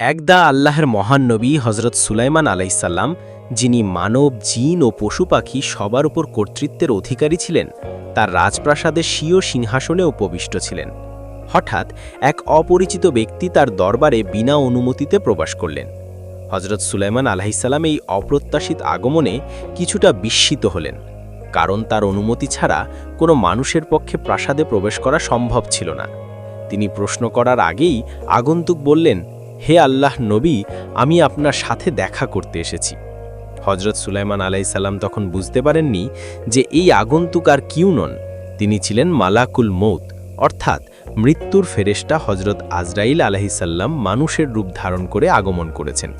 একদা আল্লাহর মহান নবী হজরত সুলাইমান আলাইসাল্লাম যিনি মানব, জিন ও পশু পাখি সবার উপর কর্তৃত্বের অধিকারী ছিলেন, তার রাজপ্রাসাদের স্বীয় সিংহাসনে উপবিষ্ট ছিলেন। হঠাৎ এক অপরিচিত ব্যক্তি তার দরবারে বিনা অনুমতিতে প্রবেশ করলেন। হজরত সুলাইমান আলাইসাল্লাম এই অপ্রত্যাশিত আগমনে কিছুটা বিস্মিত হলেন, কারণ তার অনুমতি ছাড়া কোনো মানুষের পক্ষে প্রাসাদে প্রবেশ করা সম্ভব ছিল না। তিনি প্রশ্ন করার আগেই আগন্তুক বললেন হে আল্লাহ নবী, আমি আপনার সাথে দেখা করতে এসেছি। হজরত সুলাইমান আলাইসাল্লাম তখন বুঝতে পারেননি যে এই আগন্তুক আর কিউ নন। তিনি ছিলেন মালাকুল মৌত অর্থাৎ মৃত্যুর ফেরেশতা হজরত আজরাইল আলাহিসাল্লাম মানুষের রূপ ধারণ করে আগমন করেছেন।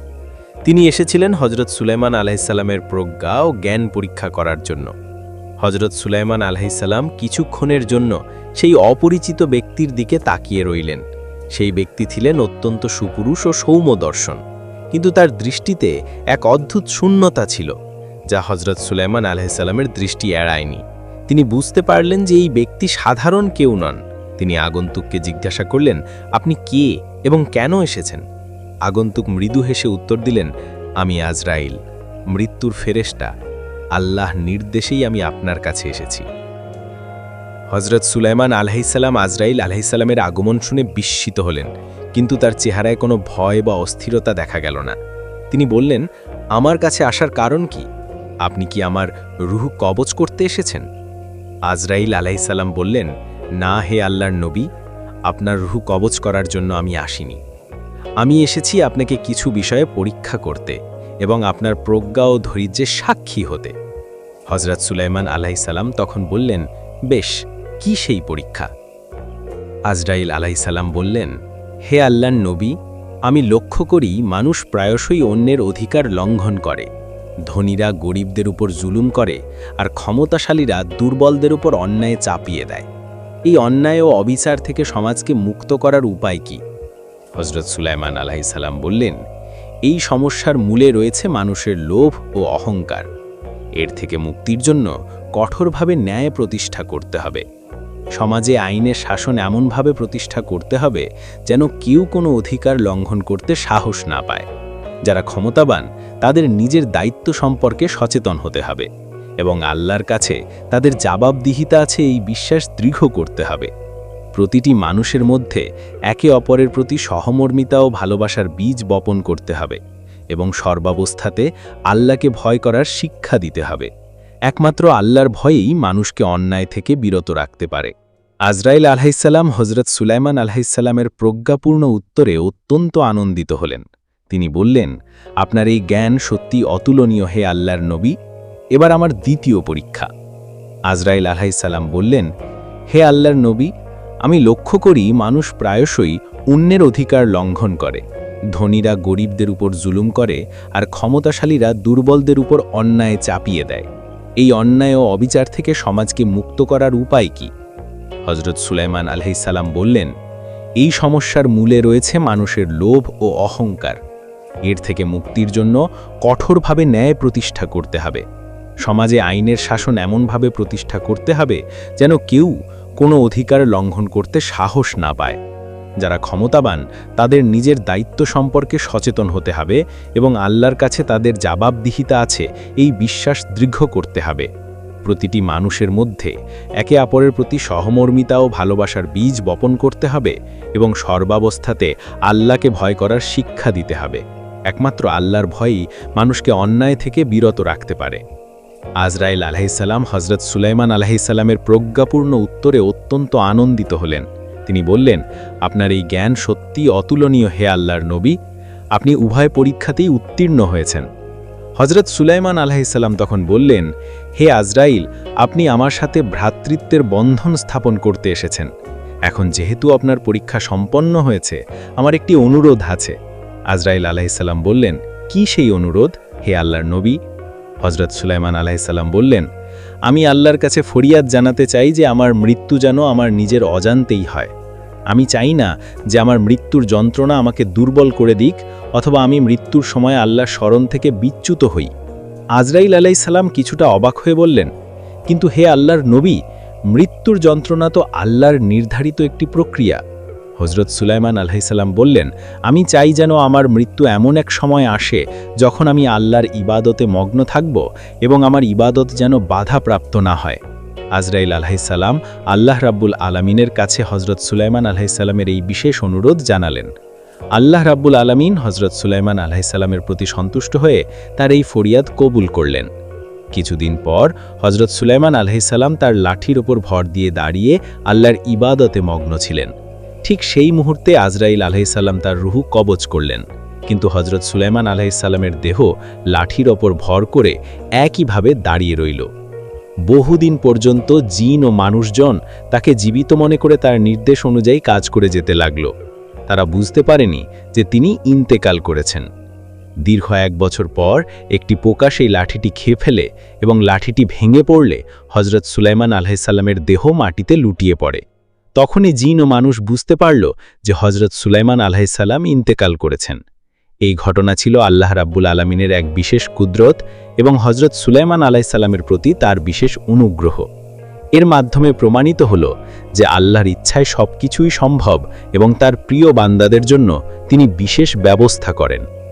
তিনি এসেছিলেন হজরত সুলাইমান আলাহিসাল্লামের প্রজ্ঞা ও জ্ঞান পরীক্ষা করার জন্য। হজরত সুলাইমান আলাহিসাল্লাম কিছুক্ষণের জন্য সেই অপরিচিত ব্যক্তির দিকে তাকিয়ে রইলেন। সেই ব্যক্তি ছিলেন অত্যন্ত সুপুরুষ ও সৌম্য দর্শন কিন্তু তার দৃষ্টিতে এক অদ্ভুত শূন্যতা ছিল, যা হজরত সুলাইমান আলাহিসাল্লামের দৃষ্টি এড়ায়নি। তিনি বুঝতে পারলেন যে এই ব্যক্তি সাধারণ কেউ নন। তিনি আগন্তুককে জিজ্ঞাসা করলেন, আপনি কে এবং কেন এসেছেন? আগন্তুক মৃদু হেসে উত্তর দিলেন, আমি আজরাইল, মৃত্যুর ফেরেশতা। আল্লাহ নির্দেশেই আমি আপনার কাছে এসেছি। হজরত সুলাইমান আলহিসাল্লাম আজরাইল আলহিসাল্লামের আগমন শুনে বিস্মিত হলেন, কিন্তু তার চেহারায় কোনো ভয় বা অস্থিরতা দেখা গেল না। তিনি বললেন, আমার কাছে আসার কারণ কি? আপনি কি আমার রুহ কবচ করতে এসেছেন? আজরাইল আলাইসাল্লাম বললেন, না হে আল্লাহর নবী, আপনার রুহ কবচ করার জন্য আমি আসিনি। আমি এসেছি আপনাকে কিছু বিষয়ে পরীক্ষা করতে এবং আপনার প্রজ্ঞা ও ধৈর্যের সাক্ষী হতে। হজরত সুলাইমান আলাইসাল্লাম তখন বললেন, বেশ কি সেই পরীক্ষা? আজরাইল আলাইসাল্লাম বললেন, হে আল্লাহর নবী, আমি লক্ষ্য করি মানুষ প্রায়শই অন্যের অধিকার লঙ্ঘন করে। ধনীরা গরিবদের উপর জুলুম করে আর ক্ষমতাশালীরা দুর্বলদের উপর অন্যায় চাপিয়ে দেয়। এই অন্যায় ও অবিচার থেকে সমাজকে মুক্ত করার উপায় কি? হজরত সুলাইমান আলাইসাল্লাম বললেন, এই সমস্যার মূলে রয়েছে মানুষের লোভ ও অহংকার। এর থেকে মুক্তির জন্য কঠোরভাবে ন্যায় প্রতিষ্ঠা করতে হবে। সমাজে আইনের শাসন এমনভাবে প্রতিষ্ঠা করতে হবে যেন কেউ কোনো অধিকার লঙ্ঘন করতে সাহস না পায়। যারা ক্ষমতাবান, তাদের নিজের দায়িত্ব সম্পর্কে সচেতন হতে হবে এবং আল্লাহর কাছে তাদের জবাবদিহিতা আছে এই বিশ্বাস দৃঢ় করতে হবে। প্রতিটি মানুষের মধ্যে একে অপরের প্রতি সহমর্মিতা ও ভালোবাসার বীজ বপন করতে হবে এবং সর্বাবস্থাতে আল্লাহকে ভয় করার শিক্ষা দিতে হবে। একমাত্র আল্লাহর ভয়েই মানুষকে অন্যায় থেকে বিরত রাখতে পারে। আজরাইল আলহাইসাল্লাম হজরত সুলাইমান আলহাইসাল্লামের প্রজ্ঞাপূর্ণ উত্তরে অত্যন্ত আনন্দিত হলেন। তিনি বললেন, আপনার এই জ্ঞান সত্যি অতুলনীয় হে আল্লাহর নবী। এবার আমার দ্বিতীয় পরীক্ষা। আজরাইল আলহাইসাল্লাম বললেন, হে আল্লাহর নবী, আমি লক্ষ্য করি মানুষ প্রায়শই অন্যের অধিকার লঙ্ঘন করে। ধনীরা গরিবদের উপর জুলুম করে আর ক্ষমতাশালীরা দুর্বলদের উপর অন্যায় চাপিয়ে দেয়। এই অন্যায় ও অবিচার থেকে সমাজকে মুক্ত করার উপায় কি? হজরত সুলাইমান আলহিসাল্লাম বললেন, এই সমস্যার মূলে রয়েছে মানুষের লোভ ও অহংকার। এর থেকে মুক্তির জন্য কঠোরভাবে ন্যায় প্রতিষ্ঠা করতে হবে। সমাজে আইনের শাসন এমনভাবে প্রতিষ্ঠা করতে হবে যেন কেউ কোনো অধিকার লঙ্ঘন করতে সাহস না পায়। যারা ক্ষমতাবান, তাদের নিজের দায়িত্ব সম্পর্কে সচেতন হতে হবে এবং আল্লাহর কাছে তাদের জবাবদিহিতা আছে, এই বিশ্বাস দৃঢ় করতে হবে। প্রতিটি মানুষের মধ্যে একে অপরের প্রতি সহমর্মিতা ও ভালোবাসার বীজ বপন করতে হবে এবং সর্বাবস্থাতে আল্লাহকে ভয় করার শিক্ষা দিতে হবে। একমাত্র আল্লাহর ভয়ই মানুষকে অন্যায় থেকে বিরত রাখতে পারে। আজরাইল আলাহিসাল্লাম হজরত সুলাইমান আলাহিসাল্লামের প্রজ্ঞাপূর্ণ উত্তরে অত্যন্ত আনন্দিত হলেন। তিনি বললেন, আপনার এই জ্ঞান সত্যি অতুলনীয় হে আল্লাহর নবী। আপনি উভয় পরীক্ষাতেই উত্তীর্ণ হয়েছেন। হজরত সুলাইমান আলাহিসাল্লাম তখন বললেন, হে আজরাইল, আপনি আমার সাথে ভ্রাতৃত্বের বন্ধন স্থাপন করতে এসেছেন। এখন যেহেতু আপনার পরীক্ষা সম্পন্ন হয়েছে, আমার একটি অনুরোধ আছে। আজরাইল আলাহিসাল্লাম বললেন, কি সেই অনুরোধ? হে আল্লাহর নবী? হজরত সুলাইমান আলাহিসাল্লাম বললেন, আমি আল্লাহর কাছে ফরিয়াদ জানাতে চাই যে আমার মৃত্যু যেন আমার নিজের অজান্তেই হয়। আমি চাই না যে আমার মৃত্যুর যন্ত্রণা আমাকে দুর্বল করে দিক অথবা আমি মৃত্যুর সময় আল্লাহর স্মরণ থেকে বিচ্যুত হই। আজরাইল আলাই সালাম কিছুটা অবাক হয়ে বললেন, কিন্তু হে আল্লাহর নবী, মৃত্যুর যন্ত্রণা তো আল্লাহর নির্ধারিত একটি প্রক্রিয়া। হজরত সুলাইমান আলহাইসাল্লাম বললেন, আমি চাই যেন আমার মৃত্যু এমন এক সময় আসে যখন আমি আল্লাহর ইবাদতে মগ্ন থাকব এবং আমার ইবাদত যেন বাধাপ্রাপ্ত না হয়। আজরাইল আলহাইসাল্লাম আল্লাহ রাব্বুল আলামিনের কাছে হজরত সুলাইমান আলহাইসাল্লামের এই বিশেষ অনুরোধ জানালেন। আল্লাহ রাব্বুল আলামিন হজরত সুলাইমান আলহাইসাল্লামের প্রতি সন্তুষ্ট হয়ে তার এই ফরিয়াদ কবুল করলেন। কিছুদিন পর হজরত সুলাইমান আলহাইসাল্লাম তার লাঠির ওপর ভর দিয়ে দাঁড়িয়ে আল্লাহর ইবাদতে মগ্ন ছিলেন। ঠিক সেই মুহূর্তে আজরাইল আলহাইসাল্লাম তার রুহু কবচ করলেন। কিন্তু হজরত সুলাইমান আলহাইসাল্লামের দেহ লাঠির ওপর ভর করে একইভাবে দাঁড়িয়ে রইল। বহুদিন পর্যন্ত জিন ও মানুষজন তাকে জীবিত মনে করে তার নির্দেশ অনুযায়ী কাজ করে যেতে লাগল। তারা বুঝতে পারেনি যে তিনি ইন্তেকাল করেছেন। দীর্ঘ এক বছর পর একটি পোকা সেই লাঠিটি খেয়ে ফেলে এবং লাঠিটি ভেঙে পড়লে হজরত সুলাইমান আলহাইসাল্লামের দেহ মাটিতে লুটিয়ে পড়ে। তখনই জিন ও মানুষ বুঝতে পারল যে হজরত সুলাইমান আলহাইসাল্লাম ইন্তেকাল করেছেন। এই ঘটনা ছিল আল্লাহ রাব্বুল আলমিনের এক বিশেষ কুদরত এবং হজরত সুলাইমান আলাইসাল্লামের প্রতি তার বিশেষ অনুগ্রহ। এর মাধ্যমে প্রমাণিত হল যে আল্লাহর ইচ্ছায় সব কিছুই সম্ভব এবং তার প্রিয় বান্দাদের জন্য তিনি বিশেষ ব্যবস্থা করেন।